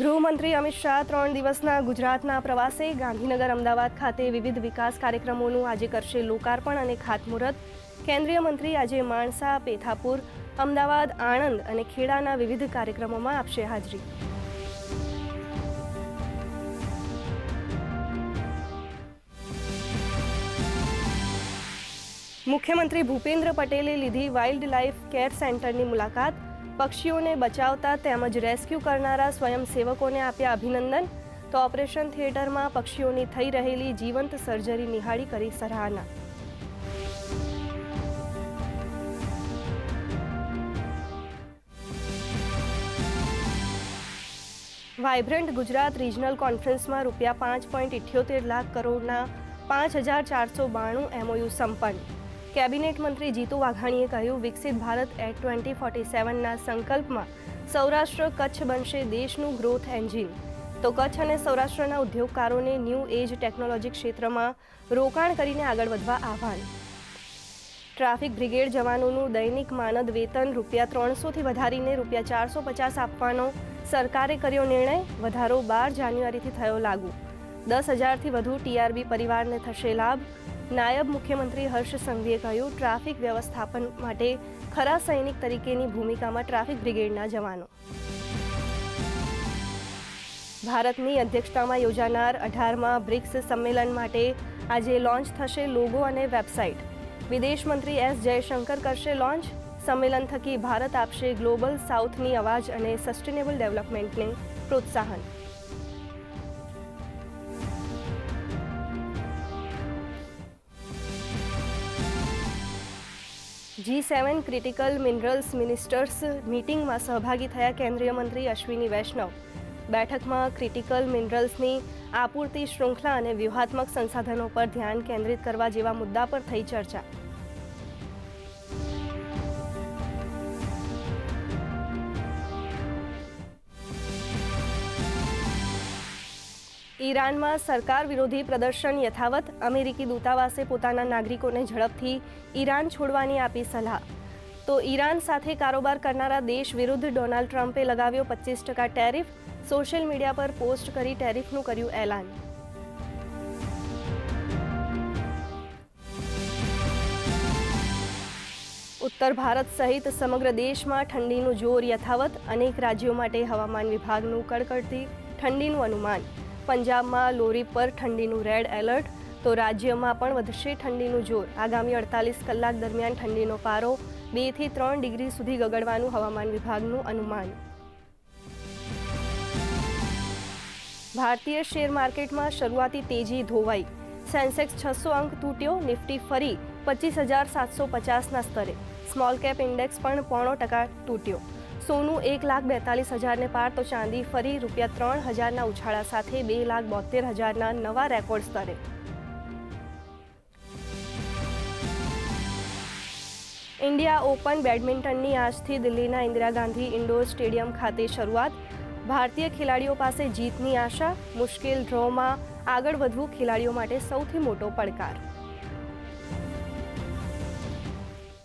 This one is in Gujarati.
ગૃહમંત્રી અમિત શાહ ત્રણ દિવસના ગુજરાતના પ્રવાસે ગાંધીનગર અમદાવાદ ખાતે વિવિધ વિકાસ કાર્યક્રમોનું આજે કરશે લોકાર્પણ અને ખાતમુહૂર્ત. કેન્દ્રીય મંત્રી આજે માણસા, પેથાપુર, અમદાવાદ, આણંદ અને ખેડાના વિવિધ કાર્યક્રમોમાં આપશે હાજરી. મુખ્યમંત્રી ભૂપેન્દ્ર પટેલે લીધી વાઇલ્ડ લાઇફ કેર સેન્ટરની મુલાકાત. પક્ષીઓને બચાવતા તેમજ રેસ્ક્યુ કરનારા સ્વયંસેવકોને આપ્યા અભિનંદન. તો ઓપરેશન થિયેટરમાં પક્ષીઓની થઈ રહેલી જીવંત સર્જરી નિહાળી કરી સરાહના. વાઇબ્રન્ટ ગુજરાત રિજનલ કોન્ફરન્સમાં રૂપિયા પાંચ પોઈન્ટ ઇઠ્યોતેર લાખ કરોડના પાંચ હજાર ચારસો બાણું એમઓયુ સંપન્ન. કેબિનેટ મંત્રી જીતુ વાઘાણીએ કહ્યું, વિકસિત ભારત એટ ટ્વેન્ટી ફોર્ટી સેવનના સંકલ્પમાં સૌરાષ્ટ્ર કચ્છ બનશે દેશનું ગ્રોથ એન્જિન તો કચ્છ અને સૌરાષ્ટ્રના ઉદ્યોગકારોને ન્યૂ એજ ટેકનોલોજી ક્ષેત્રમાં રોકાણ કરીને આગળ વધવા આહવાન. ટ્રાફિક બ્રિગેડ જવાનોનું દૈનિક માનદ વેતન રૂપિયા ત્રણસોથી વધારીને રૂપિયા ચારસો પચાસ આપવાનો સરકારે કર્યો નિર્ણય. વધારો બાર જાન્યુઆરીથી થયો લાગુ. દસ હજારથી વધુ ટીઆરબી પરિવારને થશે લાભ. નાયબ મુખ્યમંત્રી હર્ષ સંઘવીએ કહ્યું, ટ્રાફિક વ્યવસ્થાપન માટે ખરા સૈનિક તરીકેની ભૂમિકામાં ટ્રાફિક બ્રિગેડના જવાનો. ભારતની અધ્યક્ષતામાં યોજાનાર અઢારમાં બ્રિક્સ સંમેલન માટે આજે લોન્ચ થશે લોગો અને વેબસાઇટ. વિદેશ મંત્રી એસ જયશંકર કરશે લોન્ચ. સંમેલન થકી ભારત આપશે ગ્લોબલ સાઉથની અવાજ અને સસ્ટેનેબલ ડેવલપમેન્ટને પ્રોત્સાહન. G seven critical minerals ministers મીટિંગમાં સહભાગી થયા કેન્દ્રીય મંત્રી અશ્વિની વૈષ્ણવ. બેઠકમાં ક્રિટિકલ મિનરલ્સની આપૂર્તિ, શૃંખલા અને વ્યૂહાત્મક સંસાધનો પર ધ્યાન કેન્દ્રિત કરવા જેવા મુદ્દા પર થઈ ચર્ચા. ઈરાનમાં સરકાર વિરોધી પ્રદર્શન યથાવત. અમેરિકી દૂતાવાસે પોતાના નાગરિકોને ઝડપથી ઈરાન છોડવાની આપી સલાહ. તો ઈરાન સાથે કારોબાર કરનારા દેશ વિરુદ્ધ ડોનાલ્ડ ટ્રમ્પે લગાવ્યો પચીસ ટકા ટેરિફ. સોશિયલ મીડિયા પર પોસ્ટ કરી ટેરિફનું કર્યું એલાન. ઉત્તર ભારત સહિત સમગ્ર દેશમાં ઠંડીનું જોર યથાવત. અનેક રાજ્યો માટે હવામાન વિભાગનું કડકડતી ઠંડીનું અનુમાન. પંજાબમાં લોરી પર ઠંડીનું રેડ એલર્ટ, તો રાજ્યમાં પણ વધશે ઠંડીનું જોર. આગામી અડતાલીસ કલાક દરમિયાન ઠંડીનો પારો બેથી ત્રણ ડિગ્રી સુધી ગગડવાનું હવામાન વિભાગનું અનુમાન. ભારતીય શેર માર્કેટમાં શરૂઆતી તેજી ધોવાઈ. સેન્સેક્સ છસો અંક તૂટ્યો, નિફ્ટી ફરી પચીસ હજાર સાતસો પચાસના સ્તરે. સ્મોલ કેપ ઇન્ડેક્સ પણ પોણો ટકા તૂટ્યો. સોનું એક લાખ બેતાલીસ હજારને પાર તો ચાંદી ફરી રૂપિયા ત્રણ હજારના ઉછાળા સાથે બે લાખ બોતેર હજારના નવા રેકોર્ડ સ્તરે. ઇન્ડિયા ઓપન બેડમિન્ટનની આજથી દિલ્હીના ઇન્દિરા ગાંધી ઇન્ડોર સ્ટેડિયમ ખાતે શરૂઆત. ભારતીય ખેલાડીઓ પાસે જીતની આશા, મુશ્કેલ ડ્રોમાં આગળ વધવું ખેલાડીઓ માટે સૌથી મોટો પડકાર.